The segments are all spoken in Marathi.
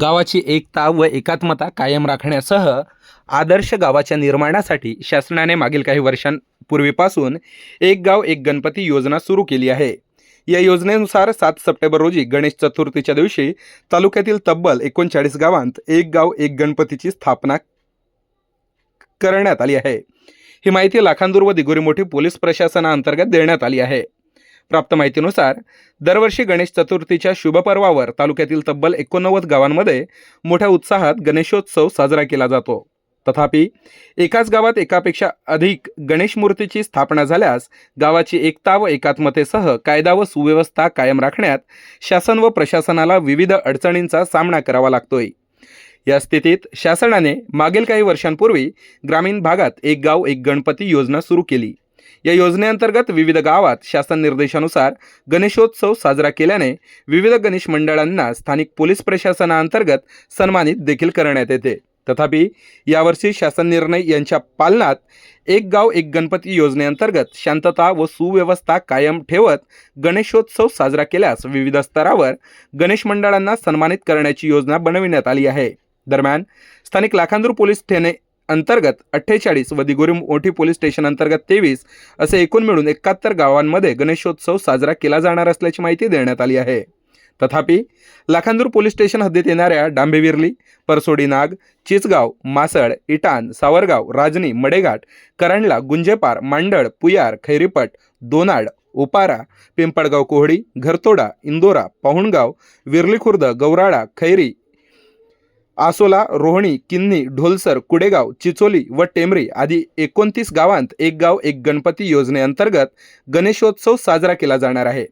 गावाची एकता व एकात्मता कायम राखण्यासह आदर्श गावाच्या निर्माणासाठी शासनाने मागील काही वर्षांपूर्वीपासून एक गाव एक गणपती योजना सुरू केली आहे. या योजनेनुसार सात सप्टेंबर रोजी गणेश चतुर्थीच्या दिवशी तालुक्यातील तब्बल एकोणचाळीस गावांत एक गाव एक गणपतीची स्थापना करण्यात आली आहे. ही माहिती लाखांदूर व दिगोरी मोठी पोलीस प्रशासनाअंतर्गत देण्यात आली आहे. प्राप्त माहितीनुसार दरवर्षी गणेश चतुर्थीच्या शुभपर्वावर तालुक्यातील तब्बल एकोणनव्वद गावांमध्ये मोठ्या उत्साहात गणेशोत्सव साजरा केला जातो. तथापि एकाच गावात एकापेक्षा अधिक गणेश मूर्तीची स्थापना झाल्यास गावाची एकता व एकात्मतेसह कायदा व सुव्यवस्था कायम राखण्यात शासन व प्रशासनाला विविध अडचणींचा सामना करावा लागतोय. या स्थितीत शासनाने मागील काही वर्षांपूर्वी ग्रामीण भागात एक गाव एक गणपती योजना सुरू केली. या योजनेअंतर्गत विविध गावात शासन निर्देशानुसार गणेशोत्सव साजरा केल्याने विविध गणेश मंडळांना स्थानिक पोलीस प्रशासनाअंतर्गत सन्मानित देखील करण्यात येते. तथापि यावर्षी शासन निर्णय यांच्या पालनात एक गाव एक गणपती योजनेअंतर्गत शांतता व सुव्यवस्था कायम ठेवत गणेशोत्सव साजरा केल्यास विविध स्तरावर गणेश मंडळांना सन्मानित करण्याची योजना बनविण्यात आली आहे. दरम्यान स्थानिक लाखांदूर पोलीस ठाणे अंतर्गत अठ्ठेचाळीस व दिगोरी मोठी पोलीस स्टेशन अंतर्गत तेवीस असे एकूण मिळून एकाहत्तर गावांमध्ये गणेशोत्सव साजरा केला जाणार असल्याची माहिती देण्यात आली आहे. तथापि लाखांदूर पोलीस स्टेशन हद्दीत येणाऱ्या डांबेविरली परसोडी नाग चिचगाव मासळ इटान सावरगाव राजनी मडेघाट करंडला गुंजेपार मांडळ पुयार खैरीपट दोनाड उपारा पिंपळगाव कोहडी घरतोडा इंदोरा पाहुणगाव विरली खुर्द गौराळा खैरी आसोला रोहणी किन्नी ढोलसर कुडेगाव चिचोली व टेमरी आदी एकोणतीस गावांत एक गाव एक गणपती योजनेअंतर्गत गणेशोत्सव साजरा केला जाणार आहे.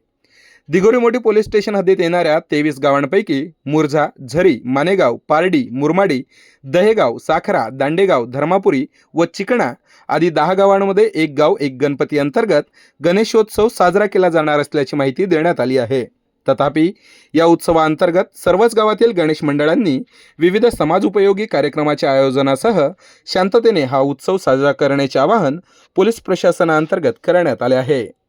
दिगोरी मोठी पोलीस स्टेशन हद्दीत येणाऱ्या तेवीस गावांपैकी मुरझा झरी मानेगाव पारडी मुरमाडी दहेगाव साखरा दांडेगाव धर्मापुरी व चिकणा आदी दहा गावांमध्ये एक गाव एक गणपती अंतर्गत गणेशोत्सव साजरा केला जाणार असल्याची माहिती देण्यात आली आहे. तथापि या उत्सवाअंतर्गत सर्वच गावातील गणेश मंडळांनी विविध समाजोपयोगी कार्यक्रमाच्या आयोजनासह शांततेने हा उत्सव साजरा करण्याचे आवाहन पोलीस प्रशासनाअंतर्गत करण्यात आले आहे.